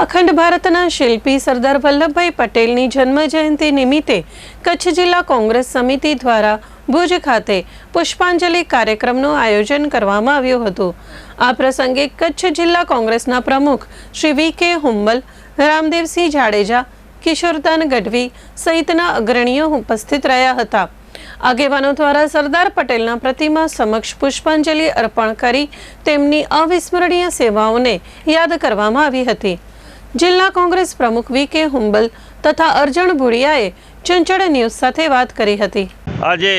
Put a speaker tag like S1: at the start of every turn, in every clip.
S1: અખંડ ભારતના શિલ્પી સરદાર વલ્લભભાઈ પટેલની જન્મ જયંતિ નિમિત્તે કચ્છ જિલ્લા કોંગ્રેસ સમિતિ દ્વારા ભુજ ખાતે પુષ્પાંજલિ કાર્યક્રમનું આયોજન કરવામાં આવ્યું હતું. આ પ્રસંગે કચ્છ જિલ્લા કોંગ્રેસના પ્રમુખ શ્રી વી કે હુંબલ, રામદેવસિંહ જાડેજા, કિશોરદાન ગઢવી સહિતના અગ્રણીઓ ઉપસ્થિત રહ્યા હતા. આગેવાનો દ્વારા સરદાર પટેલના પ્રતિમા સમક્ષ પુષ્પાંજલિ અર્પણ કરી તેમની અવિસ્મરણીય સેવાઓને યાદ કરવામાં આવી હતી. જિલ્લા કોંગ્રેસ પ્રમુખ વી કે હુંબલ તથા અર્જણ ભુડિયાએ ચંચળ ન્યૂઝ સાથે વાત કરી હતી.
S2: આજે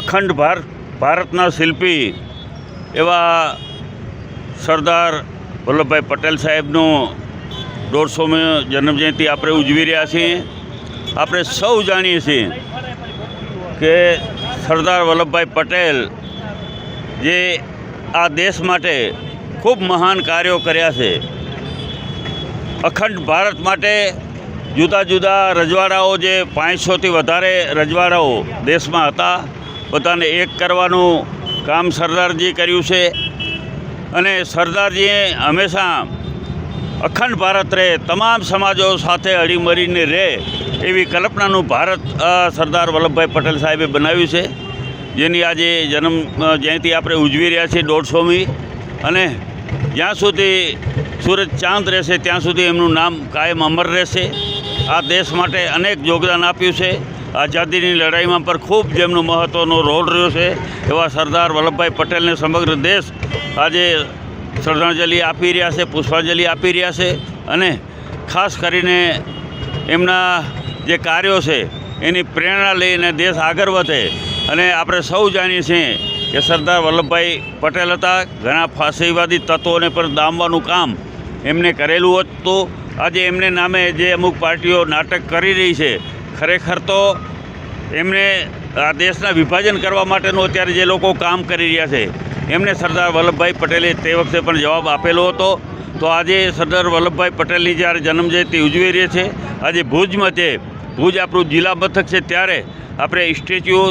S2: અખંડ ભારત ભારતના શિલ્પી એવા સરદાર વલ્લભભાઈ પટેલ સાહેબનો દોઢસોમી જન્મજયંતિ આપણે ઉજવી રહ્યા છીએ. આપણે સૌ જાણીએ છીએ કે સરદાર વલ્લભભાઈ પટેલ જે આ દેશ માટે ખૂબ મહાન કાર્યો કર્યા છે. અખંડ ભારત માટે જુદા જુદા રજવાડાઓ જે પાંચસોથી વધારે રજવાડાઓ દેશમાં હતા, બધાને એક કરવાનું કામ સરદારજી કર્યું છે. અને સરદારજીએ હંમેશા અખંડ ભારત રહે, તમામ સમાજો સાથે અડીમરીને રહે એવી કલ્પનાનું ભારત સરદાર વલ્લભભાઈ પટેલ સાહેબે બનાવ્યું છે, જેની આજે જન્મ જયંતિ આપણે ઉજવી રહ્યા છીએ દોઢસોમી અને જ્યાં સુધી સૂરજ ચાંદ રહેશે, ત્યાં સુધી એમનું નામ કાયમ અમર રહેશે. આ દેશ માટે અનેક યોગદાન આપ્યું છે. આઝાદીની લડાઈમાં પણ ખૂબ જેમનો મહત્ત્વનો રોલ રહ્યો છે. એવા સરદાર વલ્લભભાઈ પટેલને સમગ્ર દેશ આજે શ્રદ્ધાંજલિ આપી રહ્યા છે, પુષ્પાંજલિ આપી રહ્યા છે અને ખાસ કરીને એમના જે કાર્યો છે, એની પ્રેરણા લઈને દેશ આગળ વધે. અને આપણે સૌ જાણીએ છીએ કે સરદાર વલ્લભભાઈ પટેલ હતા. ઘણા ફાંસીવાદી તત્વોને પણ દામવાનું કામ એમને કરેલું હતું આજે એમને નામે જે અમુક પાર્ટીઓ નાટક કરી રહી છે, ખરેખર તો એમને આ દેશના વિભાજન કરવા માટેનું અત્યારે જે લોકો કામ કરી રહ્યા છે, એમને સરદાર વલ્લભભાઈ પટેલે તે વખતે પણ જવાબ આપેલો હતો. તો આજે સરદાર વલ્લભભાઈ પટેલની જ્યારે જન્મજયંતિ ઉજવી રહી છે, આજે ભુજમાં છે, ભુજ આપણું જિલ્લા મથક છે, ત્યારે આપણે સ્ટેચ્યુ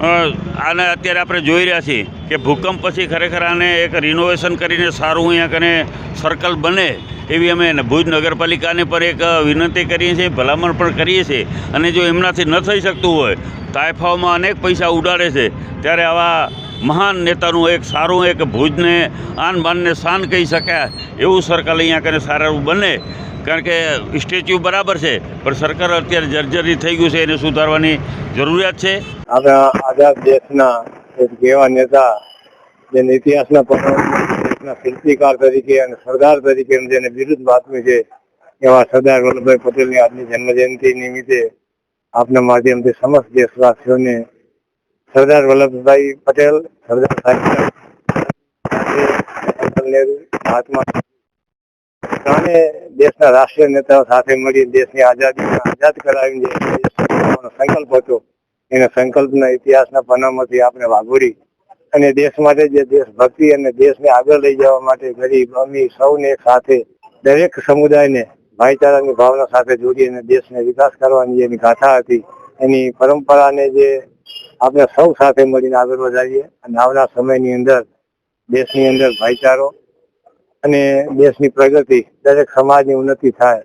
S2: આને અત્યારે આપણે જોઈ રહ્યા છીએ કે ભૂકંપ પછી ખરેખર આને એક રિનોવેશન કરીને સારું અહીંયા કને સર્કલ બને એવી અમે ભુજ નગરપાલિકાને પણ એક વિનંતી કરીએ છીએ, ભલામણ પણ કરીએ છીએ. અને જો એમનાથી ન થઈ શકતું હોય, તાયફાઓમાં અનેક પૈસા ઉડાડે છે. ત્યારે આવા મહાન નેતાનું એક સારું એક ભુજને આન બાનને શાન કહી શકાય એવું સર્કલ અહીંયા કને સારું બને. કારણ કે સ્ટેચ્યુ બરાબર છે, પણ સરકાર અત્યારે જર્જરી થઈ ગયું છે, એને સુધારવાની જરૂરિયાત છે.
S3: આપણા આઝાદ દેશના એક એવા નેતા, જેને ઇતિહાસના દેશના શિલ્પીકાર તરીકે અને સરદાર તરીકે જેને બિરુદ બાતમી છે, એવા સરદાર વલ્લભભાઈ પટેલની આજની જન્મજયંતિ નિમિત્તે આપના માધ્યમથી સમસ્ત દેશવાસીઓને સરદાર વલ્લભભાઈ પટેલ, સરદાર સાહેબ મહાત્મા ત્રણે દેશના રાષ્ટ્રીય નેતાઓ સાથે મળી દેશની આઝાદી આઝાદ કરાવીને સંકલ્પ હતો, એના સંકલ્પના ઇતિહાસના પનામાંથી આપણે વાગોડી અને દેશ માટે જે દેશભક્તિ અને દેશને આગળ લઈ જવા માટે ગરીબ, અમીર સૌને સાથે, દરેક સમુદાયને ભાઈચારાની ભાવના સાથે જોડી અને દેશને વિકાસ કરવાની એની ગાથા હતી, એની પરંપરાને જે આપણે સૌ સાથે મળીને આગળ વધારીએ અને આવનાર સમયની અંદર, દેશની અંદર ભાઈચારો અને દેશની પ્રગતિ દરેક સમાજની ઉન્નતિ થાય.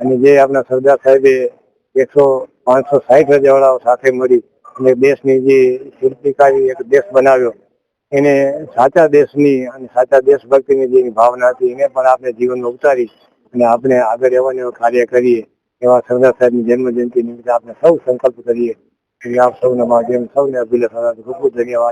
S3: અને જે આપણા સરદાર સાહેબે એકસો પાંચસો સાહીઠ રજાવાળાઓ સાથે મળી અને દેશની જે શિલ્પીકારી એક દેશ બનાવ્યો, એને સાચા દેશની અને સાચા દેશભક્તિની જે ભાવના હતી, એને પણ આપણે જીવનમાં ઉતારી અને આપણે આગળ એવા ને કાર્ય કરીએ એવા સરદાર સાહેબની જન્મ જયંતિ નિમિત્તે આપણે સૌ સંકલ્પ કરીએ. આપ સૌના માધ્યમ સૌને અભિલેખ ખૂબ ખૂબ ધન્યવાદ.